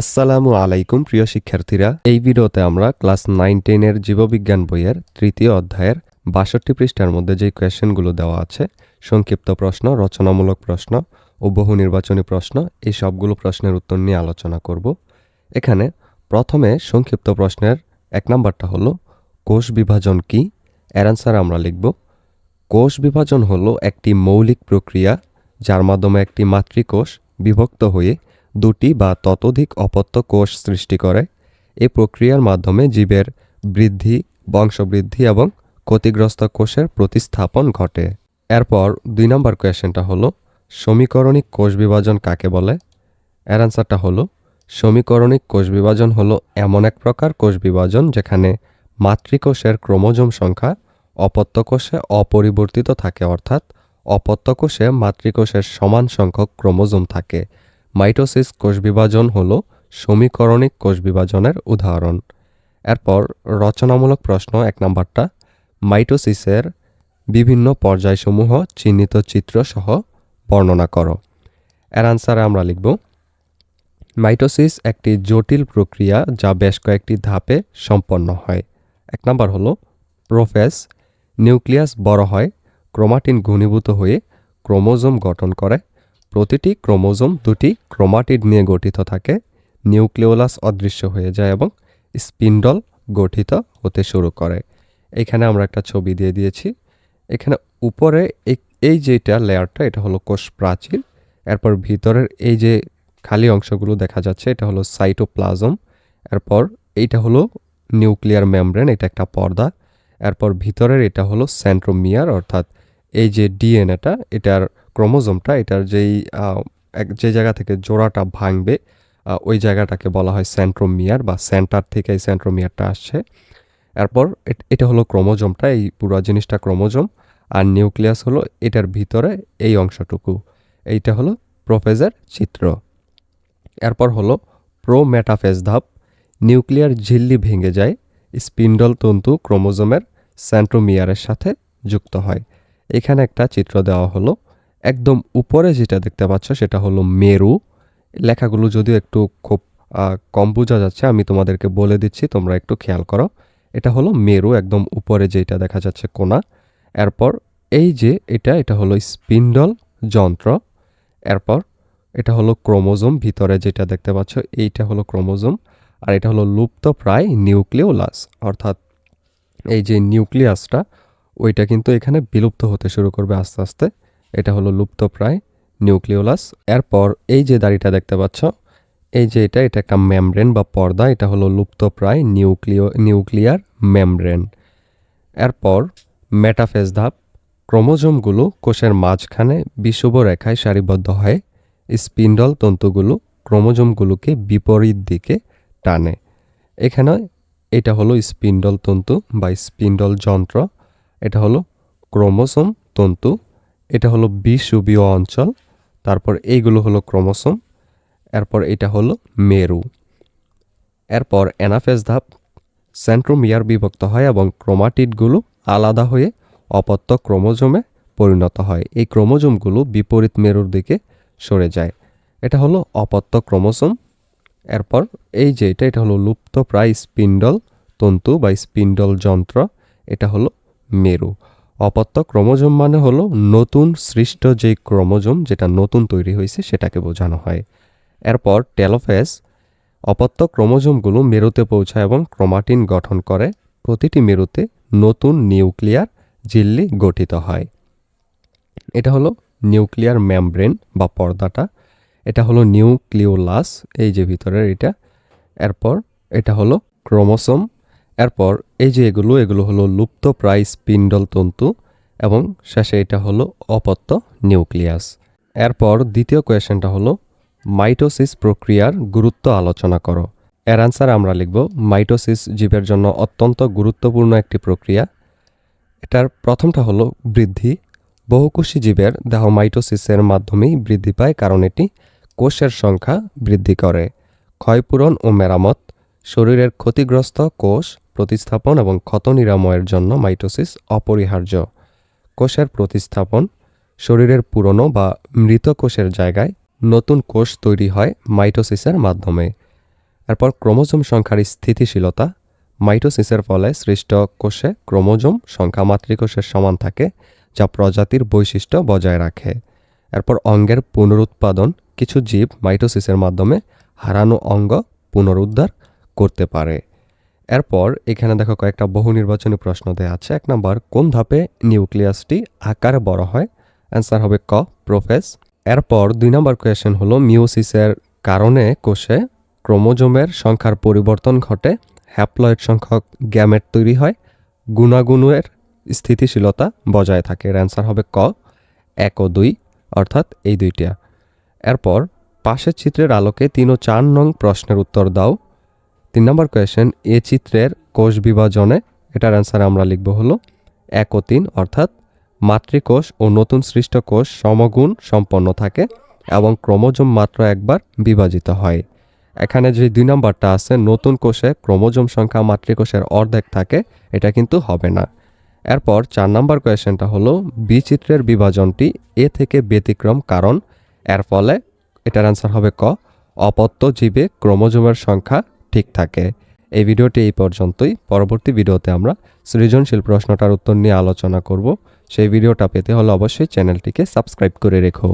আসসালামু আলাইকুম, প্রিয় শিক্ষার্থীরা। এই ভিডিওতে আমরা ক্লাস নাইন টেনের জীববিজ্ঞান বইয়ের তৃতীয় অধ্যায়ের বাষট্টি পৃষ্ঠার মধ্যে যে কোয়েশ্চেনগুলো দেওয়া আছে, সংক্ষিপ্ত প্রশ্ন, রচনামূলক প্রশ্ন ও বহু নির্বাচনী প্রশ্ন, এই সবগুলো প্রশ্নের উত্তর নিয়ে আলোচনা করব। এখানে প্রথমে সংক্ষিপ্ত প্রশ্নের এক নম্বরটা হলো, কোষ বিভাজন কি? এর আমরা লিখব, কোষ বিভাজন হলো একটি মৌলিক প্রক্রিয়া যার মাধ্যমে একটি মাতৃকোষ বিভক্ত হয়ে দুটি বা ততোধিক অপত্য কোষ সৃষ্টি করে। এ প্রক্রিয়ার মাধ্যমে জীবের বৃদ্ধি, বংশবৃদ্ধি এবং ক্ষতিগ্রস্ত কোষের প্রতিস্থাপন ঘটে। এরপর দুই নম্বর কোয়েশ্চেনটা হলো, সমীকরণিক কোষ বিভাজন কাকে বলে? এর অ্যান্সারটা হলো, সমীকরণিক কোষ বিভাজন হলো এমন এক প্রকার কোষ বিভাজন যেখানে মাতৃকোষের ক্রোমোজোম সংখ্যা অপত্য কোষে অপরিবর্তিত থাকে, অর্থাৎ অপত্য কোষে মাতৃকোষের সমান সংখ্যক ক্রোমোজোম থাকে। মাইটোসিস কোষ বিভাজন হল সমীকরণিক কোষ বিভাজনের উদাহরণ। এরপর রচনামূলক প্রশ্ন এক নম্বরটা, মাইটোসিসের বিভিন্ন পর্যায়সমূহ চিহ্নিত চিত্র সহ বর্ণনা করো। এর আনসারে আমরা লিখব, মাইটোসিস একটি জটিল প্রক্রিয়া যা বেশ কয়েকটি ধাপে সম্পন্ন হয়। এক নম্বর হলো প্রোফেস নিউক্লিয়াস বড় হয়, ক্রোমাটিন ঘনীভূত হয়ে ক্রোমোজোম গঠন করে প্রতিটি ক্রোমোজোম দুটি ক্রোমাটিড নিয়ে গঠিত থাকে। নিউক্লিওলাস অদৃশ্য হয়ে যায় এবং স্পিন্ডল গঠিত হতে শুরু করে। এখানে আমরা একটা ছবি দিয়ে দিয়েছি। এখানে উপরে এই- যেটা লেয়ারটা, এটা হলো কোষ প্রাচীর। এরপর ভিতরের এই যে খালি অংশগুলো দেখা যাচ্ছে, এটা হলো সাইটোপ্লাজম। এরপর এইটা হলো নিউক্লিয়ার মেমব্রেন, এটা একটা পর্দা। এরপর ভিতরের এটা হলো সেন্ট্রোমিয়ার, অর্থাৎ এই যে ডিএনএটা, এটার ক্রোমোজোমটা, এটার যেই যে জায়গা থেকে জোড়াটা ভাঙবে ওই জায়গাটাকে বলা হয় সেন্ট্রোমিয়ার বা সেন্টার থেকে এই সেন্ট্রোমিয়ারটা আসছে। এরপর এটা হলো ক্রোমোজোমটা, এই পুরো জিনিসটা ক্রোমোজোম, আর নিউক্লিয়াস হলো এটার ভিতরে এই অংশটুকু। এইটা হলো প্রোফেজের চিত্র। এরপর হলো প্রো মেটাফেজ ধাপ, নিউক্লিয়ার ঝিল্লি ভেঙে যায়, স্পিন্ডল তন্তু ক্রোমোজোমের সেন্ট্রোমিয়ারের সাথে যুক্ত হয়। এখানে একটা চিত্র দেওয়া হলো একদম উপরে যেটা দেখতে পাচ্ছ সেটা হলো মেরু। লেখাগুলো যদিও একটু খুব কম বোঝা যাচ্ছে, আমি তোমাদেরকে বলে দিচ্ছি, তোমরা একটু খেয়াল করো। এটা হলো মেরু, একদম উপরে যেটা দেখা যাচ্ছে কোনা। এরপর এই যে এটা এটা হলো স্পিন্ডল যন্ত্র। এরপর এটা হলো ক্রোমোজোম, ভিতরে যেটা দেখতে পাচ্ছ, এইটা হলো ক্রোমোজোম, আর এটা হলো লুপ্ত প্রায় নিউক্লিওলাস। অর্থাৎ এই যে নিউক্লিয়াসটা, ওইটা কিন্তু এখানে বিলুপ্ত হতে শুরু করবে আস্তে আস্তে। এটা হলো লুপ্ত প্রায়, নিউক্লিওলাস। এরপর এই যে দাড়িটা দেখতে পাচ্ছ, এই যে এটা এটা একটা মেমব্রেন বা পর্দা, এটা হলো লুপ্ত প্রায় নিউক্লিয় নিউক্লিয়ার মেমব্রেন। এরপর মেটাফেজ ধাপ, ক্রোমোজোমগুলো কোষের মাঝখানে বিষুব রেখায় সারিবদ্ধ হয়, স্পিন্ডল তন্তুগুলো ক্রোমোজোমগুলোকে বিপরীত দিকে টানে। এখানে এটা হলো স্পিন্ডল তন্তু বা স্পিন্ডল যন্ত্র, এটা হলো ক্রোমোসোম তন্তু এটা হলো বিষুবীয় অঞ্চল, তারপর এইগুলো হলো ক্রোমোসোম, এরপর এটা হলো মেরু। এরপর অ্যানাফেজ ধাপ, সেন্ট্রোমিয়ার বিভক্ত হয় এবং ক্রোমাটিডগুলো আলাদা হয়ে অপত্য ক্রোমোজোমে পরিণত হয়। এই ক্রোমোজোমগুলো বিপরীত মেরুর দিকে সরে যায়। এটা হলো অপত্য ক্রোমোসোম। এরপর এই যে এটা এটা হলো লুপ্ত প্রায় স্পিন্ডল তন্তু বা স্পিন্ডল যন্ত্র, এটা হলো মেরু। অপত্য ক্রোমোজোম মানে হলো নতুন সৃষ্ট যে ক্রোমোজোম যেটা নতুন তৈরি হয়েছে সেটাকে বোঝানো হয়। এরপর টেলোফেজ অপত্য ক্রোমোজোমগুলো মেরুতে পৌঁছায় এবং ক্রোমাটিন গঠন করে। প্রতিটি মেরুতে নতুন নিউক্লিয়ার ঝিল্লি গঠিত হয়। এটা হলো নিউক্লিয়ার মেমব্রেন বা পর্দাটা। এটা হলো নিউক্লিওলাস, এই যে ভিতরের এটা। এরপর এটা হলো ক্রোমোসোম। এরপর এই যে এগুলো এগুলো হলো লুপ্ত প্রায় স্পিন্ডল তন্তু এবং শেষে এটা হলো অপত্য নিউক্লিয়াস। এরপর দ্বিতীয় কোয়েশ্চেনটা হলো, মাইটোসিস প্রক্রিয়ার গুরুত্ব আলোচনা করো। এর আনসার আমরা লিখব, মাইটোসিস জীবের জন্য অত্যন্ত গুরুত্বপূর্ণ একটি প্রক্রিয়া। এটার প্রথমটা হলো বৃদ্ধি। বহুকোষী জীবের দেহ মাইটোসিসের মাধ্যমেই বৃদ্ধি পায় কারণ এটি কোষের সংখ্যা বৃদ্ধি করে। ক্ষয়পূরণ ও মেরামত শরীরের ক্ষতিগ্রস্ত কোষ প্রতিস্থাপন এবং ক্ষত নিরাময়ের জন্য মাইটোসিস অপরিহার্য। কোষের প্রতিস্থাপন শরীরের পুরনো বা মৃত কোষের জায়গায় নতুন কোষ তৈরি হয় মাইটোসিসের মাধ্যমে। এরপর ক্রোমোজোম সংখ্যার স্থিতিশীলতা মাইটোসিসের ফলে সৃষ্ট কোষে ক্রোমোজোম সংখ্যা মাতৃকোষের সমান থাকে, যা প্রজাতির বৈশিষ্ট্য বজায় রাখে। এরপর অঙ্গের পুনরুৎপাদন, কিছু জীব মাইটোসিসের মাধ্যমে হারানো অঙ্গ পুনরুদ্ধার করতে পারে। এরপর এখানে দেখো কয়েকটা বহু নির্বাচনী প্রশ্ন দেওয়া আছে। এক নম্বর, কোন ধাপে নিউক্লিয়াসটি আকারে বড় হয়? অ্যান্সার হবে ক প্রোফেস এরপর দুই নম্বর কোয়েশ্চেন হলো মিওসিসের কারণে কোষে ক্রোমোজোমের সংখ্যার পরিবর্তন ঘটে, হ্যাপ্লয়েড সংখ্যক গ্যামেট তৈরি হয়, গুণাগুণের স্থিতিশীলতা বজায় থাকে। এর অ্যান্সার হবে ক, এক ও দুই, অর্থাৎ এই দুইটা। এরপর পাশের চিত্রের আলোকে তিন ও চার নং প্রশ্নের উত্তর দাও। তিন নম্বর কোয়েশ্চেন এ চিত্রের কোষ বিভাজনে, এটার অ্যান্সার আমরা লিখব হলো এক ও তিন, অর্থাৎ মাতৃকোষ ও নতুন সৃষ্ট কোষ সমগুণ সম্পন্ন থাকে এবং ক্রোমোজোম মাত্র একবার বিভাজিত হয়। এখানে যে দুই নম্বরটা আছে, নতুন কোষে ক্রোমোজোম সংখ্যা মাতৃকোষের অর্ধেক থাকে, এটা কিন্তু হবে না। এরপর চার নম্বর কোয়েশ্চেনটা হলো, বিচিত্রের বিভাজনটি এ থেকে ব্যতিক্রম কারণ, এর ফলে এটার অ্যান্সার হবে ক, অপত্য জীবে ক্রোমোজোমের সংখ্যা ঠিক থাকে। এই ভিডিওটি এই পর্যন্তই। পরবর্তী ভিডিওতে আমরা সৃজনশীল প্রশ্নটার উত্তর নিয়ে আলোচনা করব। সেই ভিডিওটা পেতে হলে অবশ্যই চ্যানেলটিকে সাবস্ক্রাইব করে রেখো।